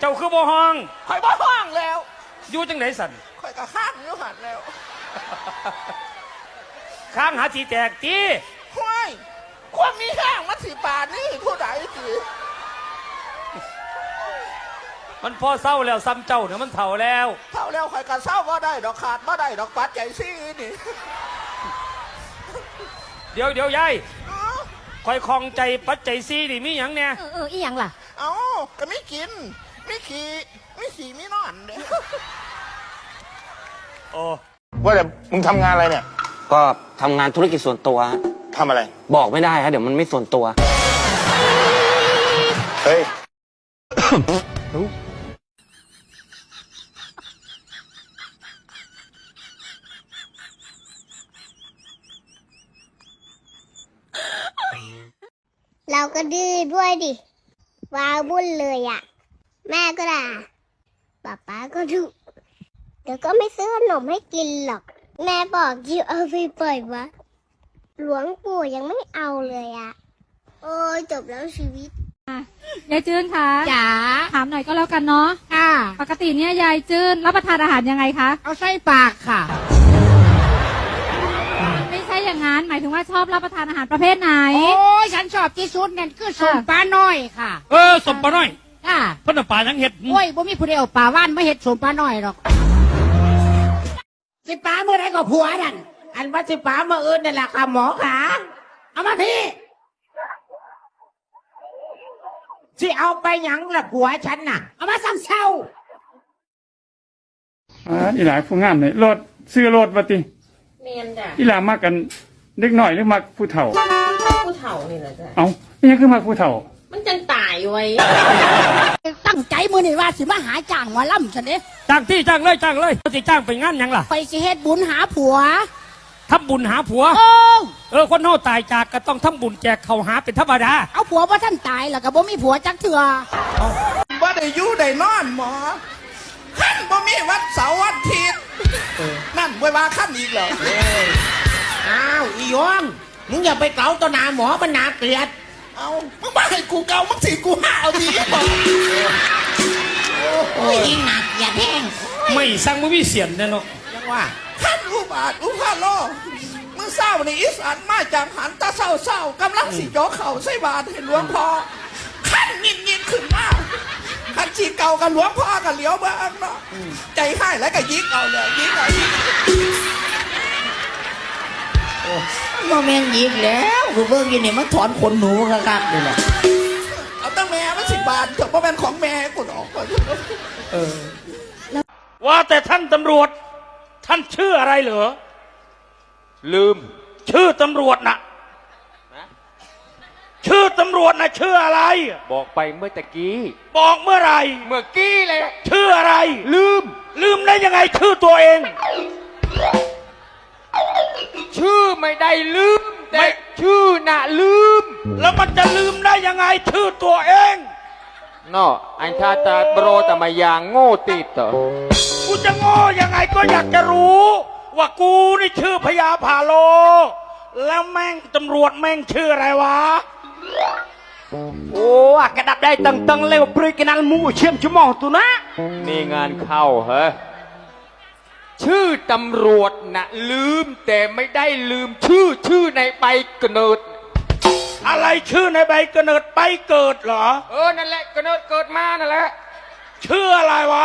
เจ้าคือบ่ห้องข่อยบ่ห้องแล้วอยู่จังไหนสันข่อยก็ข้างอยู่หันแล้วข้างหาทีแตกตีห้วยความมีห้างมันสิบาทนี่ผู้ใดสิมันพอเศร้าแล้วซ้ำเจ้าเนี่ยมันเถ่าแล้วเท่าแล้วข่อยก็เศร้าบ่ได้ดอกขาดบ่ได้ดอกปัดใหญ่ซี่นี่เดี๋ยวเดี๋ยวยายเอ้าคอยคลองใจปัจจัยซีนี่มีหยังเนี่ยเออเอออีหยังล่ะ เอ้าก็ไม่กิน ไม่ขี่ไม่ขี่ไม่นอนเด้โอ้ว่าแต่มึงทำงานอะไรเนี่ยก็ทำงานธุรกิจส่วนตัวฮะทำอะไร บอกไม่ได้ฮะเดี๋ยวมันไม่ส่วนตัว เฮ้ย เราก็ดื้อด้วยดิ วาวุ่นเลยอะ่ะ แม่ก็ด่าป๊าป๊าก็ดุเดี๋ยวก็ไม่ซื้อขนมให้กินหรอก แม่บอกยิวเอาไปปล่อยวะ หลวงปู่ยังไม่เอาเลยอะ่ะโอ้ยจบแล้วชีวิต ยายจื้นคะจ๋าถามหน่อยก็แล้วกันเนาะ ค่ะ ปกติเนี่ยยายจื้นรับประทานอาหารยังไงคะ เอาใส่ปากค่ะ ไม่ใช่อย่างนั้นหมายถึงว่าชอบรับประทานอาหารประเภทไหน โอ้ยฉันชอบที่สุดนั่นคือสมปลาน้อยค่ะ เออสมปะน้อย ค่ะเพิ่นเอาป่ายังเห็ดโอ้ยบ่มีผู้ใดเอาปลาว่านมาเฮ็ดสมปลาน้อยหรอก สิปลาเมื่อไรก็ผัวนั่น อันว่าสิปลาเมื่ออื่นนั่นแหละค่ะหมอขาเอามาพี่สิเอาไปหยังละผัวฉันน่ะ เอามาซ้ำเช้าอ่าอีหลาผู้งามเลยรถซื้อรถวะติเมียนจ้ะอีหลามักกันเด็กหน่อยหรือมักผู้เฒ่า ผู้เฒ่านี่แหละจ้ะเอาไม่ยังคือมักผู้เฒ่า มันจังตาย ไว้ ตั้งใจมือนี่ว่าสิมาหาจ้างหมอลำฉันเด้จ้างที่จ้างเลยจ้างเลยเขาสิจ้างไปงานหยังล่ะไปสิเฮ็ดบุญหาผัว ทำบุญหาผัว โอ้เออคนเฮาตายจากก็ต้องทำบุญแจกเขาวหาเป็นธรรมดาเอาผัวว่าท่านตายแล้วก็บ่มีผัวจักเถื่อว่าได้อยู่ได้นอนหมอขั้นบ่มีวันเสาร์วันอาทิตย์นั่นไว้ว่าขั้นอีกเหรอ อ้าว อียองมึงอย่าไปเกาต่อหน้าหมอมันน่าเกลียด เอามึงมาให้กูเกามึงสิกูห้าเอาดีบอกโอ้ยยิงหนักอย่าแห้งไม่สั่งบ่มีเสียนแน่เนาะยังว่าขั้นอุบาทอุพาโลมึงเศร้าในอีสานมาจากหันตาเศร้าเศร้ากำลังสิโจกเข่าใส่บาทให้หลวงพ่อขั้นยินยินขึ้นมาขั้นชีเก่ากับหลวงพ่อกับเหลียวเบ้างเนาะใจให้แล้วก็ยิกเอาเลยยิกเอายิก โมเมนต์ยิงแล้วกูเบิ่งอยินนี่มันถอนขนหนูคักๆเลยแหละเอาตั้งแม่มันสิบาทเถอะเพราะเป็นของแม่กูออกไปว่าแต่ท่านตำรวจ ท่านชื่ออะไรเหรอ ลืม ชื่อตำรวจน่ะชื่อตำรวจน่ะชื่ออะไร บอกไปเมื่อตะกี้ บอกเมื่อไหร่เมื่อกี้เลย ชื่ออะไร ลืม ลืมได้ยังไงชื่อตัวเอง ชื่อไม่ได้ลืมแต่ไม่ชื่อน่ะลืมแล้วมันจะลืมได้ยังไงชื่อตัวเองนออันชาตาโปรตมายางโง่ติดต่อกูจะโง่ยังไงก็อยากจะรู้ ว่ากูนี่ชื่อพญาพาโล แล้วแม่งตำรวจแม่งชื่ออะไรวะ โอ้กระดับได้ตังตังเร็วปริกันนัลมูเชื่อมชั่วโมงตุนะ นี่งานเข้าเหรอ ชื่อตำรวจน่ะลืมแต่ไม่ได้ลืมชื่อชื่อในใบกำเนิด อะไรชื่อในใบกำเนิดไปเกิดเหรอ เออ นั่นแหละกำเนิดเกิดมานั่นแหละ ชื่ออะไรวะ